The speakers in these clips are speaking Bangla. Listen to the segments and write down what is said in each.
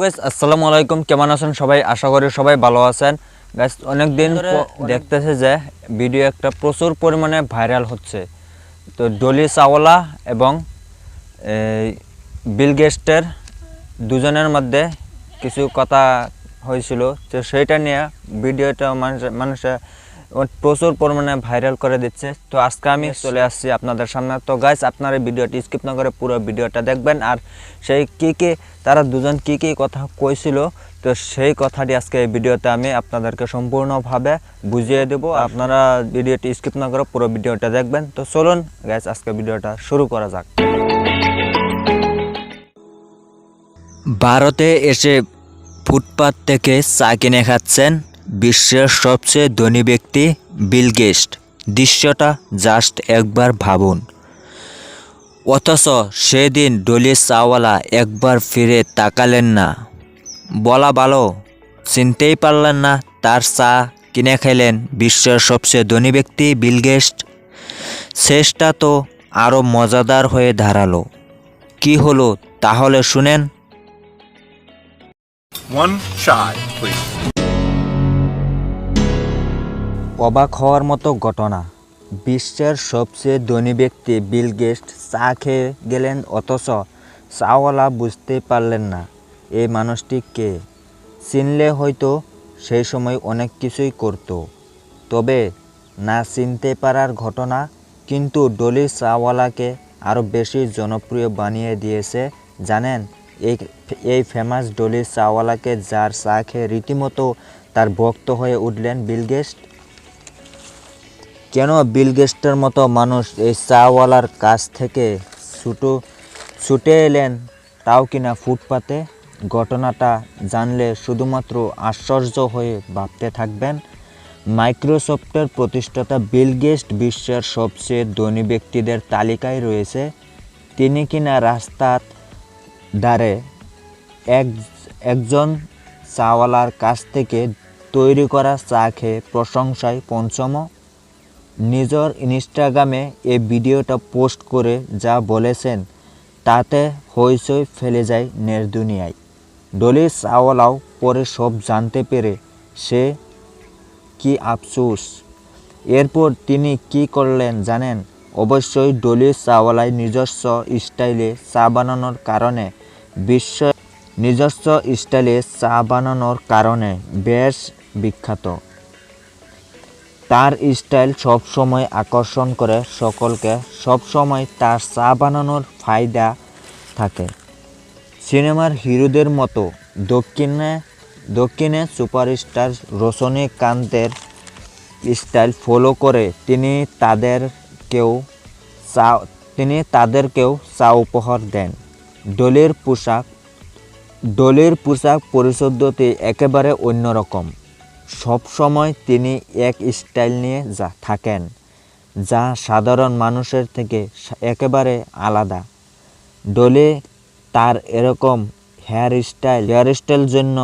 গাইস আসসালামু আলাইকুম। কেমন আছেন সবাই? আশা করি সবাই ভালো আছেন। গাইস অনেকদিন প- দেখতেছে যে ভিডিও একটা প্রচুর পরিমাণে ভাইরাল হচ্ছে। তো ডলি চাওলা এবং বিল গেস্টের দুজনের মধ্যে কিছু কথা হয়েছিল। তো সেইটা নিয়ে ভিডিওটা মানুষ মানুষে প্রচুর পরিমাণে ভাইরাল করে দিচ্ছে। তো আজকে আমি চলে আসছি আপনাদের সামনে। তো গাইস আপনারা এই ভিডিওটি স্কিপ না করে পুরো ভিডিওটা দেখবেন। আর সেই কি কি তারা দুজন কি কি কথা কইছিল তো সেই কথাটি আজকে এই ভিডিওতে আমি আপনাদেরকে সম্পূর্ণভাবে বুঝিয়ে দেব। আপনারা ভিডিওটি স্কিপ না করে পুরো ভিডিওটা দেখবেন। তো চলুন গাইস আজকে ভিডিওটা শুরু করা যাক। ভারতে এসে ফুটপাত থেকে চা কিনে খাচ্ছেন বিশ্বের সবচেয়ে ধনী ব্যক্তি বিল গেস্ট দৃশ্যটা জাস্ট একবার ভাবুন। অথচ সেদিন ডলি চাওয়ালা একবার ফিরে তাকালেন না। বলা ভালো চিনতেই পারলেন না তার চা কিনে খেলেন বিশ্বের সবচেয়ে ধনী ব্যক্তি বিল গেস্ট শেষটা তো আরও মজাদার হয়ে দাঁড়াল। কি হলো তাহলে শুনেন। One shot, please. অবাক হওয়ার মতো ঘটনা। বিশ্বের সবচেয়ে ধনী ব্যক্তি বিল গেস্ট চা খেয়ে গেলেন, অথচ চাওয়ালা বুঝতে পারলেন না এই মানুষটি কে? চিনলে হয়তো সেই সময় অনেক কিছুই করত। তবে না চিনতে পারার ঘটনা, কিন্তু ডলি চাওয়ালাকে আরও বেশি জনপ্রিয় বানিয়ে দিয়েছে, জানেন? এই এই ফেমাস ডলি চাওয়ালাকে যার চা খেয়ে রীতিমতো তার ভক্ত হয়ে উঠলেন বিল গেস্ট কেন বিল গেস্টের মতো মানুষ এই চাওয়ালার কাছ থেকে ছুটো, ছুটে এলেন? তাও কিনা ফুটপাতে? ঘটনাটা জানলে শুধুমাত্র আশ্চর্য হয়ে ভাবতে থাকবেন। মাইক্রোসফটের প্রতিষ্ঠাতা বিল গেস্ট বিশ্বের সবচেয়ে ধনী ব্যক্তিদের তালিকায় রয়েছে। তিনি কিনা রাস্তার ধারে এক, একজন চাওয়ালার কাছ থেকে তৈরি করা চা খেয়ে প্রশংসায় পঞ্চম নিজের ইনস্টাগ্রামে এই ভিডিওটা পোস্ট করে যা বলেছেন, তাতে হইচই ফেলে যায় নের দুনিয়ায়। ডলি চাওয়ালাও পরে সব জানতে পেরে সে কি আফসোস। এরপর তিনি কি করলেন জানেন? অবশ্যই ডলি চাওয়ালাই নিজস্ব স্টাইলে চা বানানোর কারণে, বিশ্ব নিজস্ব স্টাইলে চা বানানোর কারণে বেশ বিখ্যাত। তার স্টাইল সব সময় আকর্ষণ করে সকলকে সব সময় তার চা বানানোর ফায়দা থাকে। সিনেমার হিরোদের মতো দক্ষিণে দক্ষিণে সুপারস্টার রজনীকান্তের স্টাইল ফলো করে তিনি তাদেরকেও চা, তিনি তাদেরকেও চা উপহার দেন। ডলির পোশাক ডলির পোশাক পরিশুদ্ধতে একেবারে অন্যরকম। সব সময় তিনি এক স্টাইল নিয়ে যা থাকেন, যা সাধারণ মানুষের থেকে একেবারে আলাদা। ডলে তার এরকম হেয়ার স্টাইল হেয়ার স্টাইল জন্য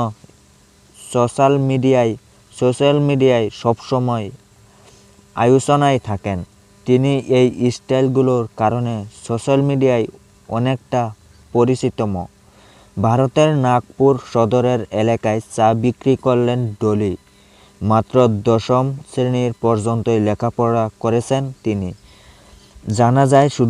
সোশ্যাল মিডিয়ায় সোশ্যাল মিডিয়ায় সবসময় আলোচনায় থাকেন। তিনি এই স্টাইলগুলোর কারণে সোশ্যাল মিডিয়ায় অনেকটা পরিচিতম। ভারতের নাগপুর সদরের এলাকায় চা বিক্রি করলেন ডলি। মাত্র দশম শ্রেণির পর্যন্তই লেখাপড়া করেছেন তিনি। জানা যায় ষোলো